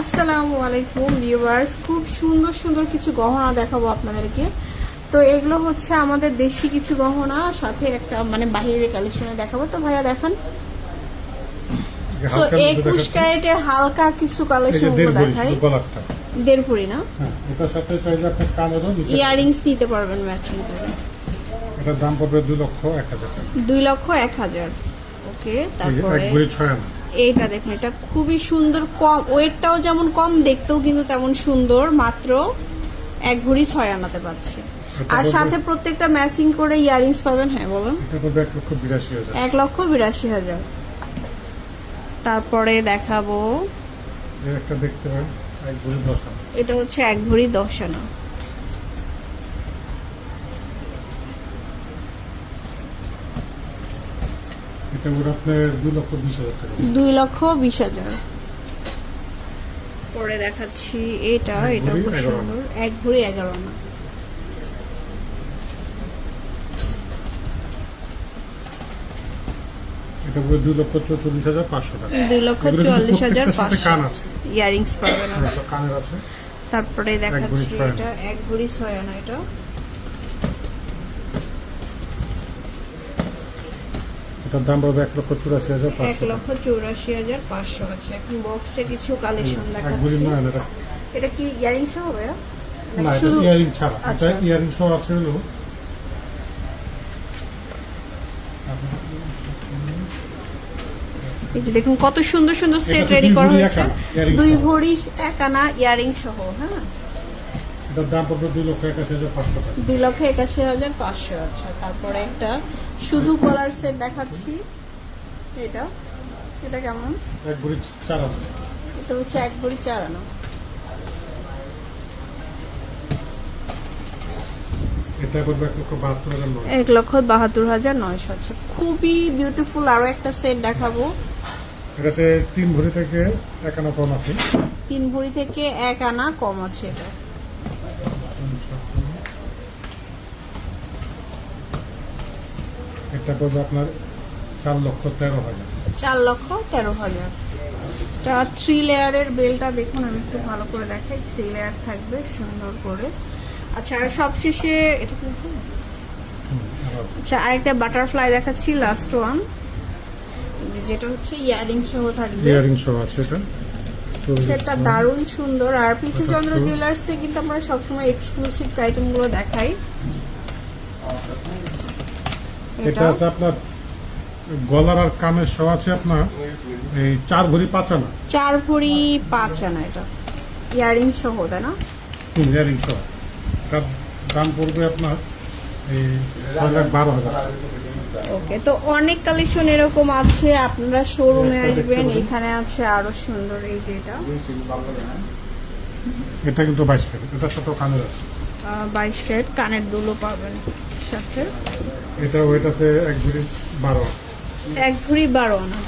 আসসালামু আলাইকুম ভিউয়ার্স। খুব সুন্দর সুন্দর কিছু গহনা দেখাবো আপনাদেরকে। তো এগুলো হচ্ছে আমাদের দেশি কিছু গহনা সাথে একটা মানে বাহিরের কালেকশনে দেখাবো। তো ভাইয়া দেখান। তো একুশ ক্যারেটের হালকা কিছু কালেকশন দেখাই। দেড় ভরি না? হ্যাঁ ইয়ারিংস নিতে পারবেন ম্যাচিং করে। এটার দাম পড়বে দুই লক্ষ এক হাজার টাকা। দুই লক্ষ এক হাজার। ওকে যে এক তারপরে ভরি ছয় আনা। এইটা দেখুন এটা খুবই সুন্দর কম ওয়েটটাও যেমন কম দেখতেও কিন্তু তেমন সুন্দর মাত্র এক ভরি ছয় আনাতে পাচ্ছি। আর সাথে প্রত্যেকটা ম্যাচিং করে ইয়ারিংস পাবেন হ্যাঁ বলুন। এক লক্ষ বিরাশি হাজার। তারপরে দেখাবো। এটা হচ্ছে এক ভরি দশ আনা। এটা পড়বে আপনার দুই লক্ষ বিশ হাজার টাকা। দুই লক্ষ বিশ হাজার। পরে দেখাচ্ছি এটা এটা খুব সুন্দর। এক ভরি এগারো আনা। এটা পড়বে দুই লক্ষ চৌচল্লিশ হাজার পাঁচশো টাকা। দুই লক্ষ এগুলো হাজার পাঁচশো। কান আছে। ইয়ারিংস পাবেন কানের আছে। তারপরে দেখাচ্ছি। এটা এক ভরি ছয় আনা এটা। এটার দাম পড়বে এক লক্ষ চুরাশি হাজার এক লক্ষ চৌরাশি হাজার পাঁচশো আছে। এখন বক্সে কিছু কালেকশন দেখাচ্ছি। এটা এটা কি ইয়ারিং সহ ভাইয়া? না এটা শুধু ইয়ারিং ছাড়া। এটা আচ্ছা। ইয়ারিং সহ আছে হলো। এই যে দেখুন কত সুন্দর সুন্দর সেট রেডি করা হয়েছে। দুই ভরি এক আনা ইয়ারিং সহ হ্যাঁ। দাম পড়বে দুই লক্ষ একাশি হাজার পাঁচশো টাকা। দুই লক্ষ একাশি হাজার পাঁচশো আচ্ছা তারপরে একটা শুধু কলার সেট দেখাচ্ছি। এটা এটা কেমন? এক চার এটা হচ্ছে এক ভরি চার আনা এক লক্ষ বাহাত্তর হাজার এক নয়শো আচ্ছা খুবই বিউটিফুল আরও একটা সেট দেখাবো। এটা তিন ভরি থেকে একান্ন কম আছে। তিন ভরি থেকে এক আনা কম আছে এটা। এটা করবে আপনার চার লক্ষ তেরো হাজার। চার লক্ষ তেরো হাজার। এটা থ্রি লেয়ারের বেলটা দেখুন আমি একটু ভালো করে দেখাই। থ্রি লেয়ার থাকবে সুন্দর করে। আচ্ছা আর সবশেষে এটা। আচ্ছা আরেকটা বাটারফ্লাই দেখাচ্ছি লাস্ট ওয়ান যেটা হচ্ছে ইয়ারিং সহ থাকবে। ইয়ারিং সহ আছে এটা। তো সেটা দারুণ সুন্দর। আর পিসি চন্দ্র আচ্ছা। জুয়েলার্সে কিন্তু আমরা সবসময় এক্সক্লুসিভ আইটেমগুলো দেখাই। এটা আছে আপনার গলার আর কানের সহ আছে আপনার এই চার ভরি পাঁচ আনা। চার ভরি পাঁচ আনা এটা। ইয়ারিং সহ তাই না? ইয়ারিং সহ। দাম পড়বে আপনার এই ছয় লাখ বারো হাজার। ওকে তো অনেক কালেকশন এরকম আছে আপনারা শোরুমে আসবেন এখানে আছে আরও সুন্দর এই যেটা এটা। কিন্তু বাইশ ক্যারেট এটা সাথেও কানের আছে। বাইশ ক্যারেট কানের দুলো পাবেন সাথে। এটা ওয়েট আছে এক ঘুরি বারো। এক ভরি বারো আনা।